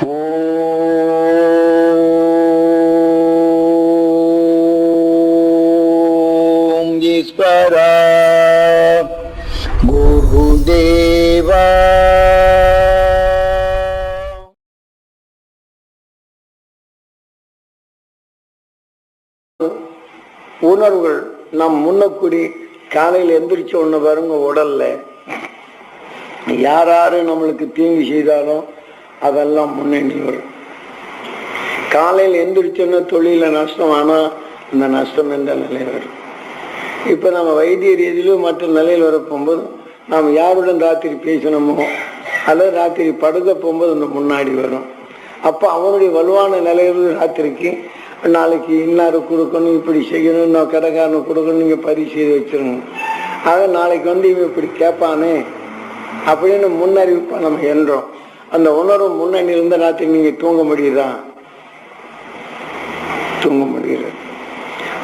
ஓம் குருதேவா. உணர்வுகள் நம் முன்னக்குடி காலையில் எந்திரிச்ச ஒன்று பாருங்க உடல்ல. யார் யார் நம்மளுக்கு தீங்கு செய்தாலும் அதெல்லாம் முன்னணி வரும் காலையில் எந்திரிச்சோன்னா தொழில நஷ்டம் ஆனால் அந்த நஷ்டம் என்ற நிலை வரும்? இப்போ நம்ம வைத்திய ரீதியிலும் மற்ற நிலையில் வர போகும்போது நாம் யாருடன் ராத்திரி பேசணுமோ அல்லது ராத்திரி படுக்க போகும்போது அந்த முன்னாடி வரும். அப்போ அவனுடைய வலுவான நிலையிலிருந்து ராத்திரிக்கு நாளைக்கு இன்னாரு கொடுக்கணும் இப்படி செய்யணும் இன்னும் கடைக்காரனு கொடுக்கணும் நீங்கள் பதிவு செய்து வச்சிருங்க. ஆக நாளைக்கு வந்து இவன் இப்படி கேட்பானே அப்படின்னு முன்னறிவிப்பா நம்ம என்றோம் அந்த உணர்வு முன்னணி இருந்த ராத்திரி நீங்கள் தூங்க முடியுதா? தூங்க முடியல.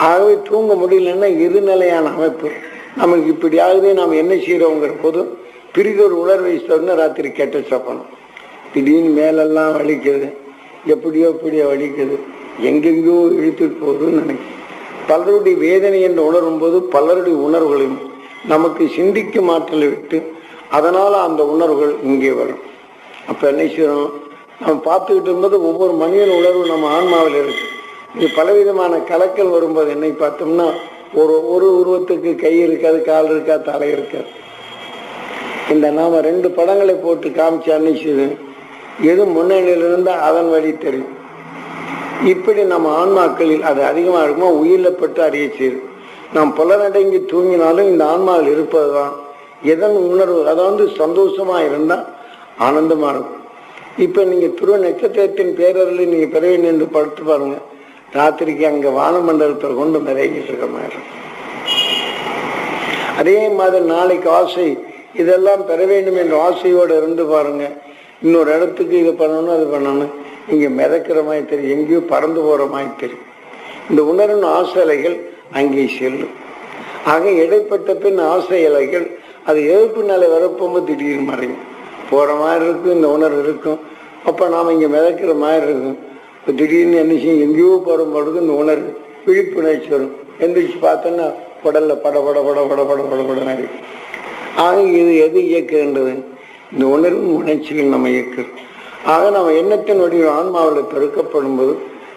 ஆகவே தூங்க முடியலன்னா இருநிலையான அமைப்பு. நமக்கு இப்படி ஆகுது நாம் என்ன செய்யறோங்கிற போது பிரிதொரு உணர்வை சொன்ன ராத்திரி கெட்ட சப்பனம் திடீர்னு மேலெல்லாம் வலிக்குது. எப்படியோ எப்படியோ வலிக்குது. எங்கெங்கோ இழுத்துட்டு போகுதுன்னு நினைக்கிறேன். பலருடைய வேதனை என்று உணரும் போது பலருடைய உணர்வுகளையும் நமக்கு சிந்திக்கும் ஆற்றலை விட்டு அதனால் அந்த உணர்வுகள் இங்கே வரும். அப்போ என்ன செய்யணும்? நம்ம பார்த்துக்கிட்டு இருக்கும்போது ஒவ்வொரு மனிதன் உணர்வு நம்ம ஆன்மாவில் இருக்கு. இது பலவிதமான கலக்கல் வரும்போது என்னை பார்த்தோம்னா ஒரு ஒரு உருவத்துக்கு கை இருக்காது கால் இருக்காது தலை இருக்காது. இந்த நாம ரெண்டு படங்களை போட்டு காமிச்சு அன்னிச்சது எது முன்னணியில் இருந்தால் அதன் வழி தெரியும். இப்படி நம்ம ஆன்மாக்களில் அது அதிகமாக இருக்குமோ உயிரில் பட்டு அறிய செய்யுது. நாம் புலனடங்கி தூங்கினாலும் இந்த ஆன்மாவில் இருப்பது தான் எதன் உணர்வு? அதாவது சந்தோஷமாக இருந்தால் ஆனந்தமா இருக்கும் இப்போ நீங்க துருவ நட்சத்திரத்தின் பேரரில் நீங்க பெற வேண்டும் படுத்து பாருங்க. ராத்திரிக்கு அங்க வானமண்டலத்தில் கொண்டு நிறைஞ்சிட்டு இருக்க மாதிரி அதே மாதிரி நாளைக்கு ஆசை இதெல்லாம் பெற வேண்டும் என்ற ஆசையோடு இருந்து பாருங்க. இன்னொரு இடத்துக்கு இது பண்ணணும் அது பண்ணணும். இங்க மிதக்கிற மாதிரி தெரியும். எங்கேயோ பறந்து போற மாதிரி தெரியும். இந்த உணர்வின் ஆசை அலைகள் அங்கே செல்லும். ஆக இடைப்பட்ட பின் ஆசை அலைகள் அது எதிர்ப்பு நிலை வரப்போகும்போது திடீர்னு மறையும். போற மாதிரி இருக்கும் இந்த உணர்வு இருக்கும். அப்ப நாம இங்க மிதக்கிற மாதிரி இருக்கும். இப்போ திடீர்னு என்ன செய்யும்? எங்கேயோ போகிற பொழுது இந்த உணர்வு விழிப்புணர்ச்சி வரும். எந்திரிச்சு பார்த்தோன்னா உடல்ல பட பட பட பட பட பட பட ஆக இது எது இயக்குகின்றது இந்த உணர்வு உணர்ச்சிகள் நம்ம இயக்குது ஆக நம்ம எண்ணத்தின் வடிவம் ஆன்மாவில் பெருக்கப்படும் போது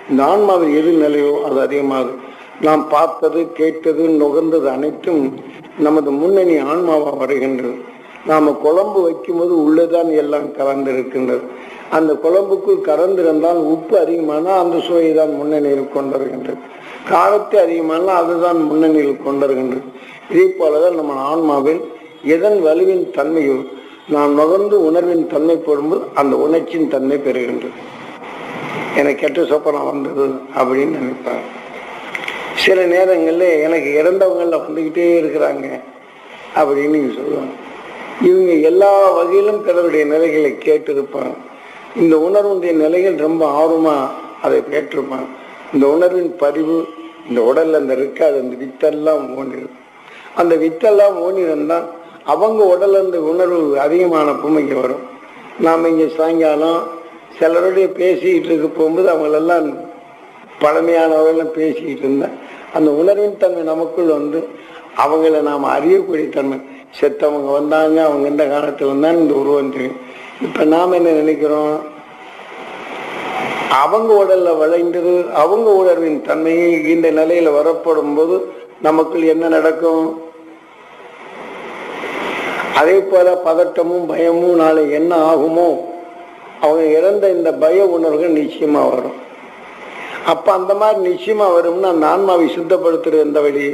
இந்த ஆன்மாவில் எது நிலையோ அது அதிகமாகும் நாம் பார்த்தது கேட்டது நுகர்ந்தது அனைத்தும் நமது முன்னணி ஆன்மாவா வருகின்றது. நாம குழம்பு வைக்கும்போது உள்ளதான் எல்லாம் கலந்து இருக்கின்றது அந்த குழம்புக்குள் கலந்திருந்தால் உப்பு அதிகமானால் அந்த சுவையை தான் முன்னணியில் கொண்டிருக்கின்றது வருகின்றது. காரத்தை அதிகமானால் அதுதான் முன்னணியில் கொண்டிருக்கின்றது வருகின்றது. இதே போலதான் நம்ம ஆன்மாவில் எதன் வலுவின் தன்மையோ நாம் நுகர்ந்து உணர்வின் தன்மை போடும்போது அந்த உணர்ச்சியின் தன்மை பெறுகின்றது. எனக்கு கெட்ட சொப்பனம் வந்தது அப்படின்னு நினைப்பார். சில நேரங்களில் எனக்கு இறந்தவங்களில் வந்துக்கிட்டே இருக்கிறாங்க அப்படின்னு நீங்க சொல்லுவாங்க. இவங்க எல்லா வகையிலும் பிறருடைய நிலைகளை கேட்டிருப்பாங்க. இந்த உணர்வுடைய நிலைகள் ரொம்ப ஆர்வமா அதை கேட்டிருப்பாங்க. இந்த உணர்வின் பதிவு இந்த உடல்ல அந்த இருக்காது அந்த வித்தெல்லாம் ஓடிடும். அந்த வித்தெல்லாம் ஓடிருந்தால் அவங்க உடல்ல இந்த உணர்வு அதிகமான இங்க வரும். நாம் இங்கே சாயங்காலம் சிலருடைய பேசிக்கிட்டு இருக்க போகும்போது அவங்களெல்லாம் பழமையானவர்கள்லாம் பேசிக்கிட்டு இருந்தேன் அந்த உணர்வின் தன்மை நமக்குள் வந்து அவங்கள நாம் அறியக்கூடிய தன்மை. செத்தவங்க வந்தாங்க அவங்க இந்த காலத்தில் வந்தாங்க இந்த உருவம் தெரியும். இப்போ நாம் என்ன நினைக்கிறோம்? அவங்க உடல்ல விளைந்தது அவங்க உணர்வின் தன்மையை இந்த நிலையில வரப்படும் போது நமக்குள் என்ன நடக்கும்? அதே போல பதட்டமும் பயமும் நாளை என்ன ஆகுமோ அவங்க இறந்த இந்த பய உணர்வுகள் நிச்சயமா வரும். அப்ப அந்த மாதிரி நிச்சயமா வரும்னா அந்த ஆன்மாவை சுத்தப்படுத்துறது எந்த வழி?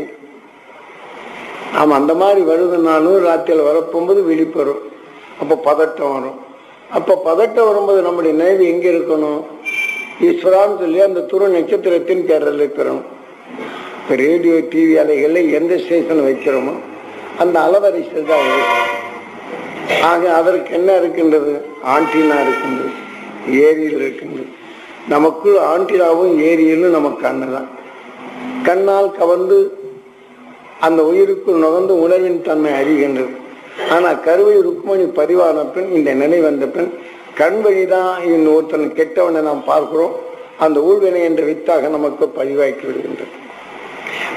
நாம் அந்த மாதிரி வருதுனாலும் ராத்திரியில் வரப்போகும்போது விழிப்பெறும் அப்போ பதட்டம் வரும். அப்போ பதட்டம் வரும்போது நம்முடைய நினைவு எங்கே இருக்கணும்? ஈஸ்வரான்னு சொல்லி அந்த துரு நட்சத்திரத்தின் பேரலை பெறணும். இப்போ ரேடியோ டிவி அலைகளில் எந்த ஸ்டேஷன் வைக்கிறோமோ அந்த அலவரிசை தான் ஆக அதற்கு என்ன இருக்கின்றது? ஆண்டினா இருக்கின்றது. ஏரியில் இருக்கின்றது. நமக்குள் ஆண்டினாவும் ஏரியிலும் நமக்கு கண்ணு தான். கண்ணால் கவர்ந்து அந்த உயிருக்குள் நுகர்ந்து உணர்வின் தன்மை அறிகின்றது ஆனால் கருவை ருக்மணி பதிவான பின் இந்த நிலை வந்த பின் கண் வழிதான் இன்னொருத்தன் கெட்டவனை நாம் பார்க்கிறோம். அந்த ஊழ்வினை என்ற வித்தாக நமக்கு பதிவாக்கி விடுகின்றது.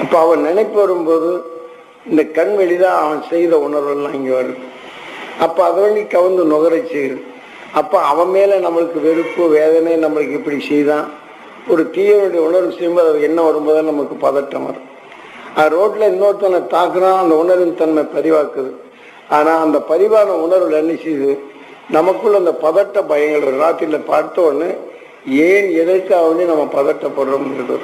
அப்போ அவன் நினைப்பு வரும்போது இந்த கண் வழிதான் அவன் செய்த உணர்வெல்லாம் இங்கே வருது. அப்போ அதை வழி கவுந்து நுகரை செய்யுது அப்போ அவன் மேலே நம்மளுக்கு வெறுப்பு வேதனை நம்மளுக்கு இப்படி செய்தான். ஒரு தீயனுடைய உணர்வு செய்யும்போது அது என்ன வரும்போது நமக்கு பதட்டம் வரும் ரோட்ல இன்னொருத்தனை தாக்குறான் அந்த உணர்வின் தன்மை பதிவாக்குது. ஆனா அந்த பதிவான உணர்வு என்ன செய்யுது? நமக்குள்ள அந்த பதட்ட பயங்கள் ஒரு ராத்திரில பார்த்த உடனே ஏன் எதற்காக நம்ம பதட்டப்படுறோம்ங்கிறது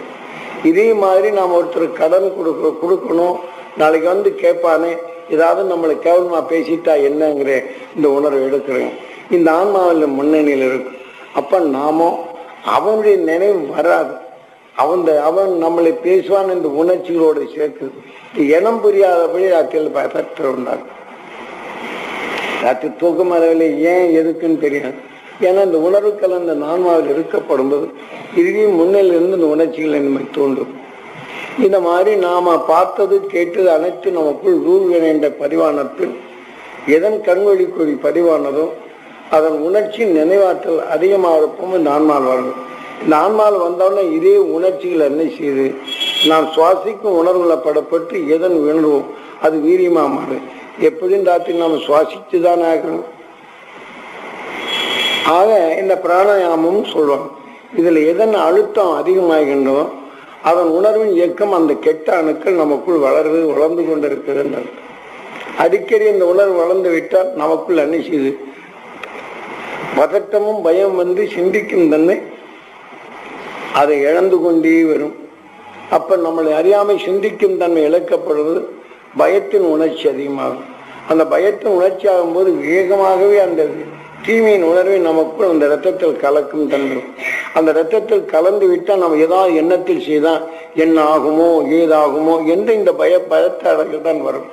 இதே மாதிரி நாம் ஒருத்தர் கடன் கொடுக்க கொடுக்கணும். நாளைக்கு வந்து கேட்பானே ஏதாவது நம்மளை கேவலமா பேசிட்டா என்னங்கிற இந்த உணர்வு எடுக்கிறேன். இந்த ஆன்மாவில் முன்னணியில் இருக்கும் அப்ப நாமும் அவனுடைய நினைவு வராது. அவன் அவன் நம்மளை பேசுவான் இந்த உணர்ச்சிகளோடு சேர்க்குது இனம் புரியாதபடி ராத்திரியில் பற்ற உண்டாகும் ராத்திரி தூக்கம் வரவில்லை. ஏன் எதுக்குன்னு தெரியாது. ஏன்னா இந்த உணர்வு கலந்த நான்மாவில் இருக்கப்படும் போது இறுதியும் முன்னிலிருந்து இந்த உணர்ச்சிகளை நம்மை தூண்டும் இந்த மாதிரி நாம பார்த்தது கேட்டது அனைத்து நமக்குள் ரூல் என்ற பதிவானத்தில் எதன் கண்வழி பதிவானதோ அதன் உணர்ச்சி நினைவாற்றல் அதிகமாக இருப்போம் நான்மால் ஆன்மால் இந்த ஆன்மால் வந்தவுடனே இதே உணர்ச்சிகள் என்ன செய்யுது நாம் சுவாசிக்கும் உணர்வுகளை படப்பட்டு எதன் உணர்வோம்? அது வீரியமா மாறும் எப்படின்னு ராத்திரி நாம சுவாசித்து தான் ஆகணும். ஆக இந்த பிராணாயாமம் சொல்லுவாங்க இதுல எதன் அழுத்தம் அதிகமாகின்றோம் அதன் உணர்வின் இயக்கம் அந்த கெட்ட அணுக்கள் நமக்குள் வளர்வது வளர்ந்து கொண்டிருக்கிறது அடிக்கடி இந்த உணர்வு வளர்ந்து விட்டால் நமக்குள் என்ன செய்யுது பதட்டமும் பயம் வந்து சிந்திக்கும் தன்மை அதை இழந்து கொண்டே வரும். அப்ப நம்மளை அறியாமை சிந்திக்கும் தன்மை இழக்கப்படுவது பயத்தின் உணர்ச்சி அதிகமாகும். அந்த பயத்தின் உணர்ச்சி ஆகும்போது வேகமாகவே அந்த தீமையின் உணர்வை நமக்குள் அந்த ரத்தத்தில் கலக்கும் தன்மை. அந்த ரத்தத்தில் கலந்து விட்டால் நம்ம ஏதாவது எண்ணத்தில் செய்தால் என்ன ஆகுமோ ஏதாகுமோ என்று இந்த பய பயத்த அடங்கள் தான் வரும்.